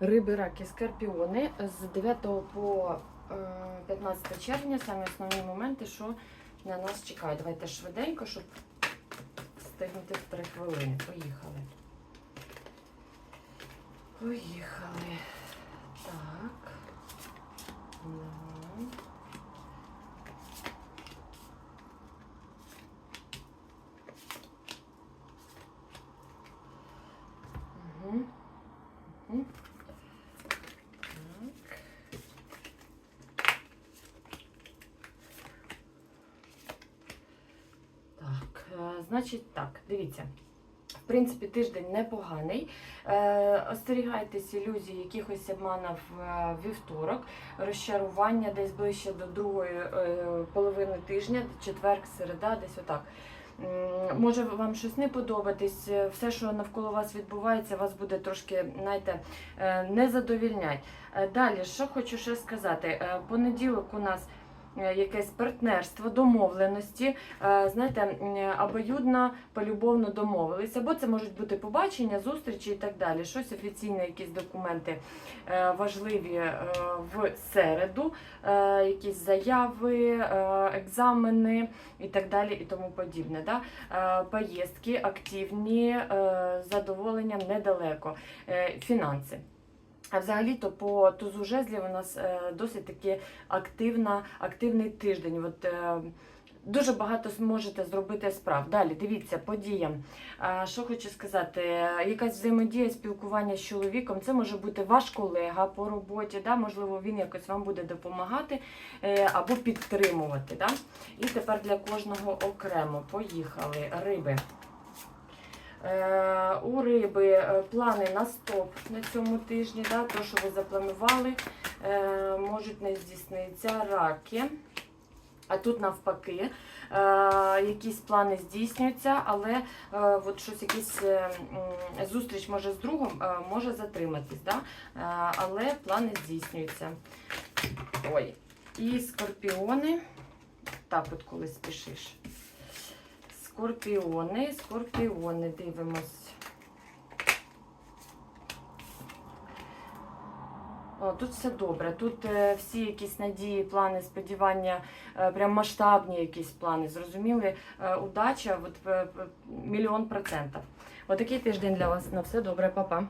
Риби, раки, скорпіони з 9 по е, 15 червня самі основні моменти, що на нас чекають. Давайте швиденько, щоб встигнути в 3 хвилини. Поїхали. Поїхали. Так. Угу. Угу. Так. Так, е, значить так, дивіться. В принципі, тиждень непоганий. Е, остерігайтесь ілюзій якихось обманів е, вівторок, розчарування десь ближче до другої е, половини тижня, четверг, середа, десь отак. Може вам щось не подобатись, е, все, що навколо вас відбувається, вас буде трошки, знаєте, не задовільнять. Далі, що хочу ще сказати, понеділок у нас якесь партнерство, домовленості, е, знаєте, обоюдно, полюбовно домовились, або це можуть бути побачення, зустрічі і так далі. Щось офіційне, якісь документи е, важливі е, в середу, е, якісь заяви, е, екзамени і так далі, і тому подібне. Да? Е, Поїздки активні, е, з задоволенням недалеко, Е, фінанси. А взагалі-то по тузу жезлів у нас е, досить таки активна, активний тиждень. От, е, Дуже багато зможете зробити справ. Далі дивіться по діям. Що хочу сказати, якась взаємодія, спілкування з чоловіком. Це може бути ваш колега по роботі. Да? Можливо, він якось вам буде допомагати е, або підтримувати. Да? І тепер для кожного окремо. Поїхали. Риби. Е, у риби е, плани на стоп на цьому тижні, да, то, що ви запланували, е, можуть не здійснитися раки. А тут навпаки, якісь плани здійснюються, але от щось якийсь е, зустріч може з другом може затриматись, да? але плани здійснюються. Ой. І скорпіони. Так, от коли спішиш. Скорпіони, скорпіони, дивимось. О, тут все добре. Тут е, всі якісь надії, плани, сподівання, е, прям масштабні якісь плани. Зрозуміли, е, удача, от, е, мільйон процентів. Отакий тиждень для вас. На все добре, па-па.